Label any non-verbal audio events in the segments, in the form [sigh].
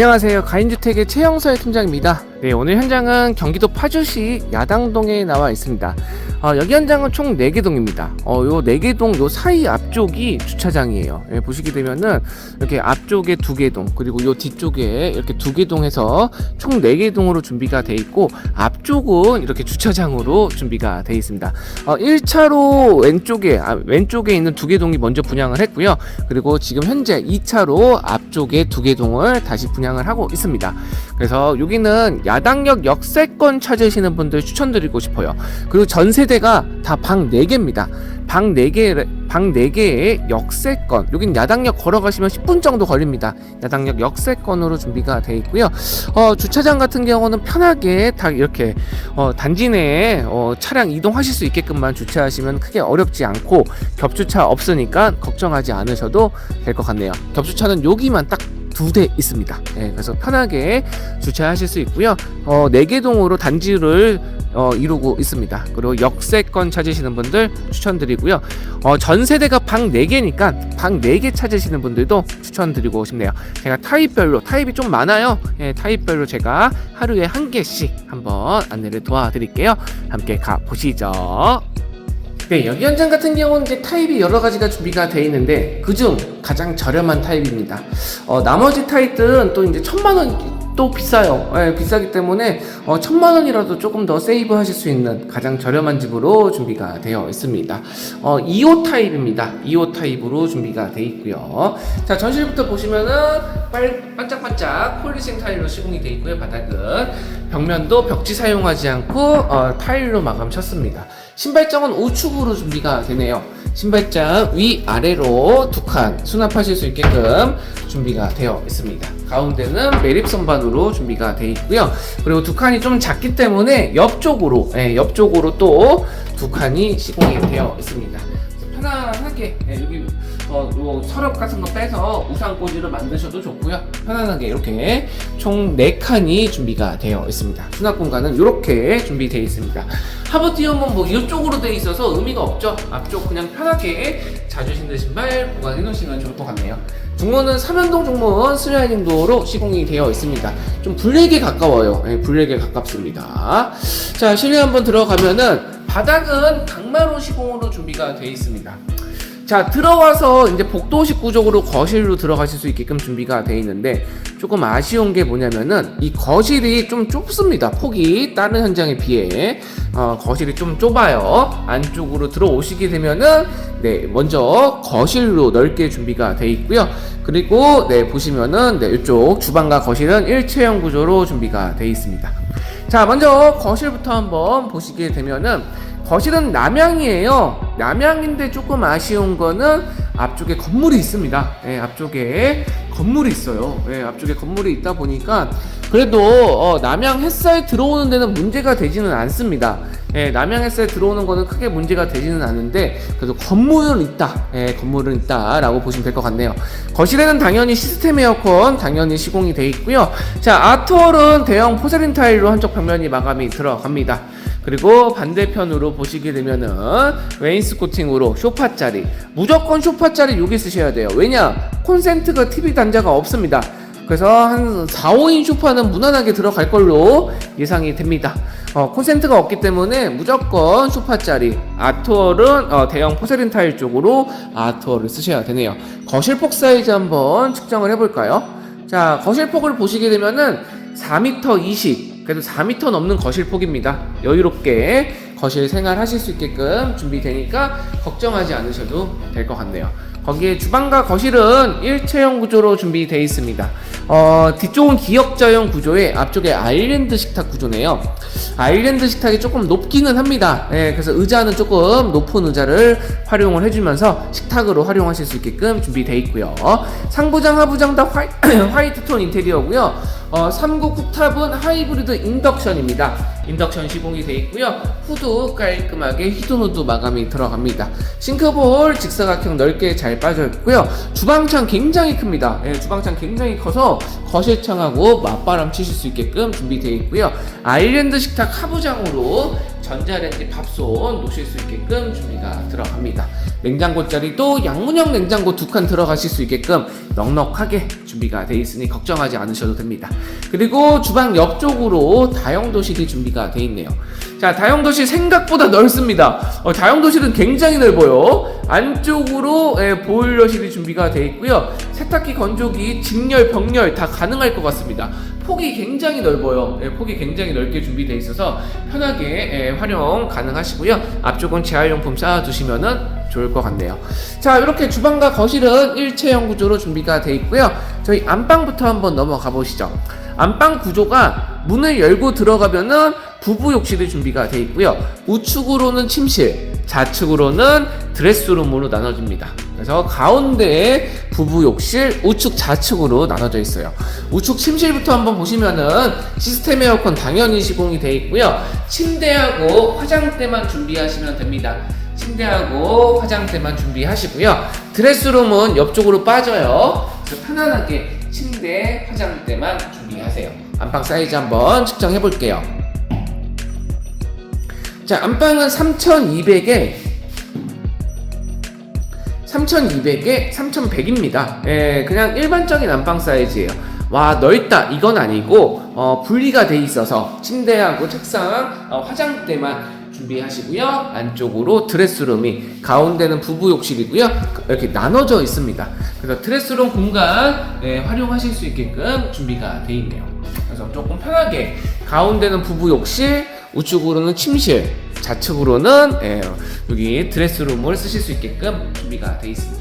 안녕하세요. 가인주택의 최영서의 팀장입니다. 네, 오늘 현장은 경기도 파주시 야당동에 나와 있습니다. 어, 여기 현장은 총 4개 동입니다. 어, 요 4개 동 요 사이 앞쪽이 주차장이에요. 예, 보시게 되면은 이렇게 앞쪽에 2개 동, 그리고 요 뒤쪽에 이렇게 2개 동해서 총 4개 동으로 준비가 돼 있고 앞쪽은 이렇게 주차장으로 준비가 돼 있습니다. 어, 1차로 왼쪽에 아, 왼쪽에 있는 2개 동이 먼저 분양을 했고요. 그리고 지금 현재 2차로 앞쪽에 2개 동을 다시 분양을 하고 있습니다. 그래서 여기는 야당역 역세권 찾으시는 분들 추천드리고 싶어요. 그리고 전 세대가 다 방 4개입니다. 방 4개, 방 4개의 역세권. 여긴 야당역 걸어가시면 10분 정도 걸립니다. 야당역 역세권으로 준비가 돼 있고요. 어, 주차장 같은 경우는 편하게 다 이렇게 어, 단지 내에 어, 차량 이동하실 수 있게끔만 주차하시면 크게 어렵지 않고 겹주차 없으니까 걱정하지 않으셔도 될 것 같네요. 겹주차는 여기만 딱 두 대 있습니다. 예, 그래서 편하게 주차하실 수 있고요. 어, 4개 동으로 단지를 어, 이루고 있습니다. 그리고 역세권 찾으시는 분들 추천드리고요. 어, 전 세대가 방 4개니까 방 4개 찾으시는 분들도 추천드리고 싶네요. 제가 타입별로 타입이 좀 많아요. 예, 타입별로 제가 하루에 한 개씩 한번 안내를 도와드릴게요. 함께 가 보시죠. 네, 여기 현장 같은 경우는 이제 타입이 여러 가지가 준비가 되어 있는데 그중 가장 저렴한 타입입니다. 어, 나머지 타입들은 또 이제 천만 원 또 비싸요. 예, 비싸기 때문에 어, 천만 원이라도 조금 더 세이브 하실 수 있는 가장 저렴한 집으로 준비가 되어 있습니다. 어, 2호 타입입니다. 2호 타입으로 준비가 되어 있고요. 자, 전실부터 보시면은 빨, 반짝반짝 폴리싱 타일로 시공이 되어 있고요. 바닥은 벽면도 벽지 사용하지 않고 어, 타일로 마감 쳤습니다. 신발장은 우측으로 준비가 되네요. 신발장 위 아래로 두 칸 수납하실 수 있게끔 준비가 되어 있습니다. 가운데는 매립 선반으로 준비가 되어 있고요. 그리고 두 칸이 좀 작기 때문에 옆쪽으로 예, 옆쪽으로 또 두 칸이 시공이 되어 있습니다. 편안하게 예, 여기 어, 요 서랍 같은 거 빼서 우산 꽂이를 만드셔도 좋고요. 편안하게 이렇게 총 4칸이 준비가 되어 있습니다. 수납 공간은 이렇게 준비되어 있습니다. 하부 티어는 뭐 이쪽으로 되어 있어서 의미가 없죠. 앞쪽 그냥 편하게 자주 신는 신발 보관해 놓으시면 좋을 것 같네요. 중문은 삼연동 중문 슬라이딩 도어로 시공이 되어 있습니다. 좀 블랙에 가까워요. 네, 블랙에 가깝습니다. 자, 실내 한번 들어가면은 바닥은 강마루 시공으로 준비가 되어 있습니다. 자 들어와서 이제 복도식 구조로 거실로 들어가실 수 있게끔 준비가 되어 있는데 조금 아쉬운 게 뭐냐면은 이 거실이 좀 좁습니다. 폭이 다른 현장에 비해. 어, 거실이 좀 좁아요. 안쪽으로 들어오시게 되면은 네 먼저 거실로 넓게 준비가 되어 있고요. 그리고 네 보시면은 네 이쪽 주방과 거실은 일체형 구조로 준비가 되어 있습니다. 자 먼저 거실부터 한번 보시게 되면은 거실은 남향이에요. 남향인데 조금 아쉬운 거는 앞쪽에 건물이 있습니다. 예, 앞쪽에 건물이 있어요. 예, 앞쪽에 건물이 있다 보니까 그래도 어, 남향 햇살 들어오는 데는 문제가 되지는 않습니다. 예, 남향 햇살 들어오는 거는 크게 문제가 되지는 않는데 그래도 건물은 있다. 예, 건물은 있다라고 보시면 될 것 같네요. 거실에는 당연히 시스템 에어컨 당연히 시공이 돼 있고요. 자, 아트월은 대형 포세린 타일로 한쪽 벽면이 마감이 들어갑니다. 그리고 반대편으로 보시게 되면은 웨인스코팅으로 쇼파 자리. 무조건 쇼파 자리 여기 쓰셔야 돼요. 왜냐? 콘센트가 TV 단자가 없습니다. 그래서 한 4, 5인 쇼파는 무난하게 들어갈 걸로 예상이 됩니다. 어, 콘센트가 없기 때문에 무조건 쇼파 자리. 아트월은 어, 대형 포세린 타일 쪽으로 아트월을 쓰셔야 되네요. 거실폭 사이즈 한번 측정을 해볼까요? 자 거실폭을 보시게 되면은 4m 20 그래도 4m 넘는 거실 폭입니다. 여유롭게 거실 생활하실 수 있게끔 준비되니까 걱정하지 않으셔도 될 것 같네요. 거기에 주방과 거실은 일체형 구조로 준비되어 있습니다. 어, 뒤쪽은 기역자형 구조에 앞쪽에 아일랜드 식탁 구조네요. 아일랜드 식탁이 조금 높기는 합니다. 예, 그래서 의자는 조금 높은 의자를 활용을 해주면서 식탁으로 활용하실 수 있게끔 준비되어 있고요. 상부장, 하부장 다 화이, [clears throat] 화이트 톤 인테리어고요. 어, 3구 쿡탑은 하이브리드 인덕션입니다. 인덕션 시공이 되어 있고요. 후드 깔끔하게 히든후드 마감이 들어갑니다. 싱크볼 직사각형 넓게 잘 빠져 있고요. 주방창 굉장히 큽니다. 예, 주방창 굉장히 커서 거실창하고 맞바람 치실 수 있게끔 준비되어 있고요. 아일랜드 식탁 하부장으로 전자레인지 밥솥 놓으실 수 있게끔 준비가 들어갑니다. 냉장고 자리도 양문형 냉장고 두 칸 들어가실 수 있게끔 넉넉하게 준비가 돼 있으니 걱정하지 않으셔도 됩니다. 그리고 주방 옆쪽으로 다용도실이 준비가 돼 있네요. 자, 다용도실 생각보다 넓습니다. 어, 다용도실은 굉장히 넓어요. 안쪽으로 예, 보일러실이 준비가 돼 있고요. 세탁기, 건조기, 직렬, 병렬 다 가능할 것 같습니다. 폭이 굉장히 넓어요. 예, 폭이 굉장히 넓게 준비되어 있어서 편하게 예, 활용 가능하시고요. 앞쪽은 재활용품 쌓아두시면은 좋을 것 같네요. 자, 이렇게 주방과 거실은 일체형 구조로 준비가 되어 있고요. 저희 안방부터 한번 넘어가 보시죠. 안방 구조가 문을 열고 들어가면은 부부 욕실이 준비가 되어 있고요. 우측으로는 침실, 좌측으로는 드레스룸으로 나눠집니다. 그래서 가운데에 부부 욕실, 우측 좌측으로 나눠져 있어요. 우측 침실부터 한번 보시면은 시스템 에어컨 당연히 시공이 되어 있고요. 침대하고 화장대만 준비하시면 됩니다. 침대하고 화장대만 준비하시고요. 드레스룸은 옆쪽으로 빠져요. 그래서 편안하게 침대, 화장대만 준비하세요. 안방 사이즈 한번 측정해 볼게요. 자, 안방은 3200에 3200에 3100입니다. 예, 그냥 일반적인 안방 사이즈예요. 와, 넓다. 이건 아니고, 어, 분리가 돼 있어서 침대하고 책상, 어, 화장대만 준비하시고요. 안쪽으로 드레스룸이, 가운데는 부부 욕실이고요. 이렇게 나눠져 있습니다. 그래서 드레스룸 공간 예, 활용하실 수 있게끔 준비가 돼 있네요. 그래서 조금 편하게 가운데는 부부 욕실, 우측으로는 침실, 좌측으로는 예, 여기 드레스룸을 쓰실 수 있게끔 준비가 되어 있습니다.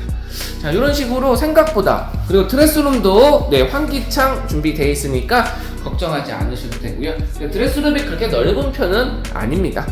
자, 이런 식으로 생각보다 그리고 드레스룸도 네, 환기창 준비되어 있으니까 걱정하지 않으셔도 되고요. 네, 드레스룸이 그렇게 넓은 편은 아닙니다.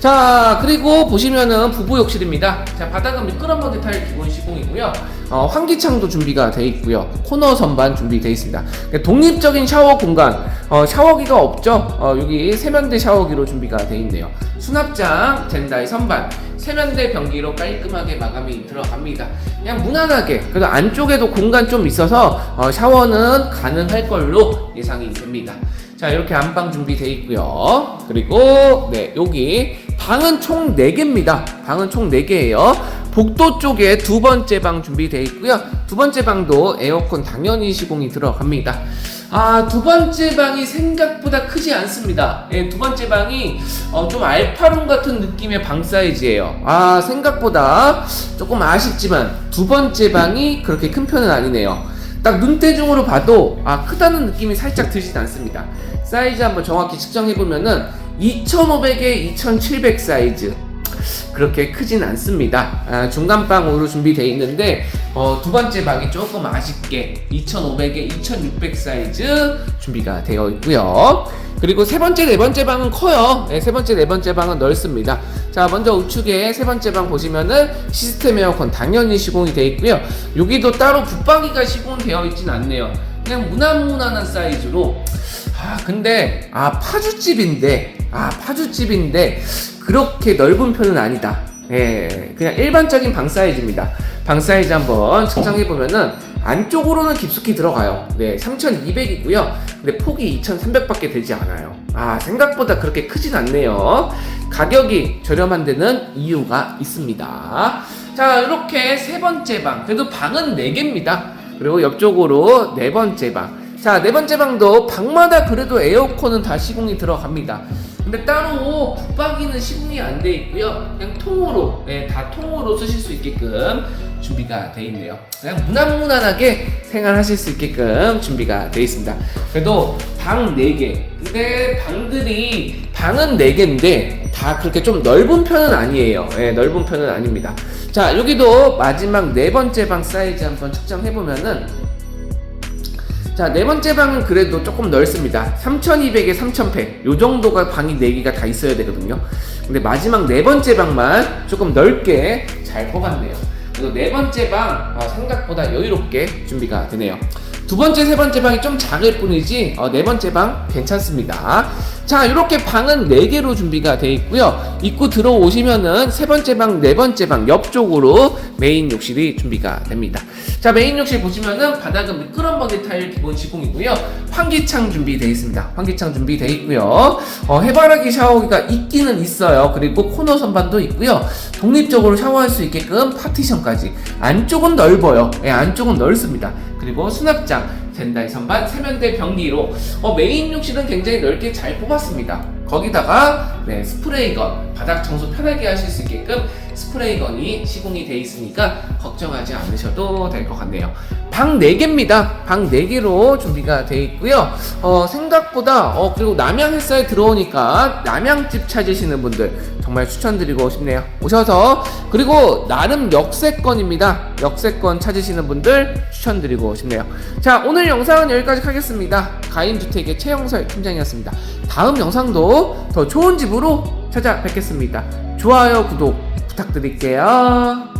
자, 그리고 보시면은 부부 욕실입니다. 자, 바닥은 미끄럼버 디타일 기본 시공이고요. 어, 환기창도 준비가 되어 있고요. 코너 선반 준비되어 있습니다. 네, 독립적인 샤워 공간, 어, 샤워기가 없죠. 어, 여기 세면대 샤워기로 준비가 되어 있네요. 수납장, 젠다이 선반, 세면대 변기로 깔끔하게 마감이 들어갑니다. 그냥 무난하게 그래도 안쪽에도 공간 좀 있어서 어, 샤워는 가능할 걸로 예상이 됩니다. 자 이렇게 안방 준비되어 있고요. 그리고 네 여기 방은 총 4개입니다. 방은 총 4개예요. 복도 쪽에 두 번째 방 준비되어 있고요. 두 번째 방도 에어컨 당연히 시공이 들어갑니다. 아, 두 번째 방이 생각보다 크지 않습니다. 예, 두 번째 방이 어, 좀 알파룸 같은 느낌의 방 사이즈예요. 아, 생각보다 조금 아쉽지만 두 번째 방이 그렇게 큰 편은 아니네요. 딱 눈대중으로 봐도 아, 크다는 느낌이 살짝 들진 않습니다. 사이즈 한번 정확히 측정해 보면은 2500에 2700 사이즈. 그렇게 크진 않습니다. 아, 중간 방으로 준비되어 있는데 어, 두 번째 방이 조금 아쉽게 2500에 2600 사이즈 준비가 되어 있고요. 그리고 세 번째, 네 번째 방은 커요. 네, 세 번째, 네 번째 방은 넓습니다. 자, 먼저 우측에 세 번째 방 보시면은 시스템 에어컨 당연히 시공이 되어 있고요. 여기도 따로 붙박이가 시공되어 있진 않네요. 그냥 무난무난한 사이즈로 아 근데 아 파주집인데 아 파주집인데 그렇게 넓은 편은 아니다. 예, 그냥 일반적인 방 사이즈입니다. 방 사이즈 한번 측정해 보면은 안쪽으로는 깊숙이 들어가요. 네, 3,200이고요. 근데 폭이 2,300밖에 되지 않아요. 아 생각보다 그렇게 크진 않네요. 가격이 저렴한 데는 이유가 있습니다. 자 이렇게 세 번째 방 그래도 방은 4개입니다. 그리고 옆쪽으로 네 번째 방. 자, 네 번째 방도 방마다 그래도 에어컨은 다 시공이 들어갑니다. 근데 따로 붙박이는 시공이 안 돼 있고요. 그냥 통으로, 네, 다 통으로 쓰실 수 있게끔 준비가 돼 있네요. 그냥 무난무난하게 생활하실 수 있게끔 준비가 돼 있습니다. 그래도 방 4개. 근데 방들이, 방은 4개인데 다 그렇게 좀 넓은 편은 아니에요. 네, 넓은 편은 아닙니다. 자, 여기도 마지막 네 번째 방 사이즈 한번 측정해보면은 자, 네 번째 방은 그래도 조금 넓습니다. 3200에 3100. 요 정도가 방이 4개가 다 있어야 되거든요. 근데 마지막 네 번째 방만 조금 넓게 잘 뽑았네요. 그리고 네 번째 방 어, 생각보다 여유롭게 준비가 되네요. 두 번째, 세 번째 방이 좀 작을 뿐이지 어, 네 번째 방 괜찮습니다. 자, 이렇게 방은 4개로 준비가 되어 있고요. 입구 들어오시면은 세 번째 방, 네 번째 방 옆쪽으로 메인 욕실이 준비가 됩니다. 자, 메인 욕실 보시면은 바닥은 미끄럼 버기 타일 기본 시공이고요. 환기창 준비되어 있습니다. 환기창 준비되어 있고요. 어, 해바라기 샤워기가 있기는 있어요. 그리고 코너 선반도 있고요. 독립적으로 샤워할 수 있게끔 파티션까지. 안쪽은 넓어요. 예, 안쪽은 넓습니다. 그리고 수납장, 젠다이 선반, 세면대 변기로 어, 메인 욕실은 굉장히 넓게 잘 뽑았습니다. 거기다가 네, 스프레이건 바닥 청소 편하게 하실 수 있게끔 스프레이건이 시공이 돼 있으니까 걱정하지 않으셔도 될 것 같네요. 방 4개입니다. 방 4개로 준비가 돼 있고요. 어, 생각보다 어, 그리고 남양 햇살 들어오니까 남양집 찾으시는 분들 정말 추천드리고 싶네요. 오셔서 그리고 나름 역세권입니다. 역세권 찾으시는 분들 추천드리고 싶네요. 자 오늘 영상은 여기까지 하겠습니다. 가인주택의 최영설 팀장이었습니다. 다음 영상도 더 좋은 집으로 찾아뵙겠습니다. 좋아요 구독 부탁드릴게요.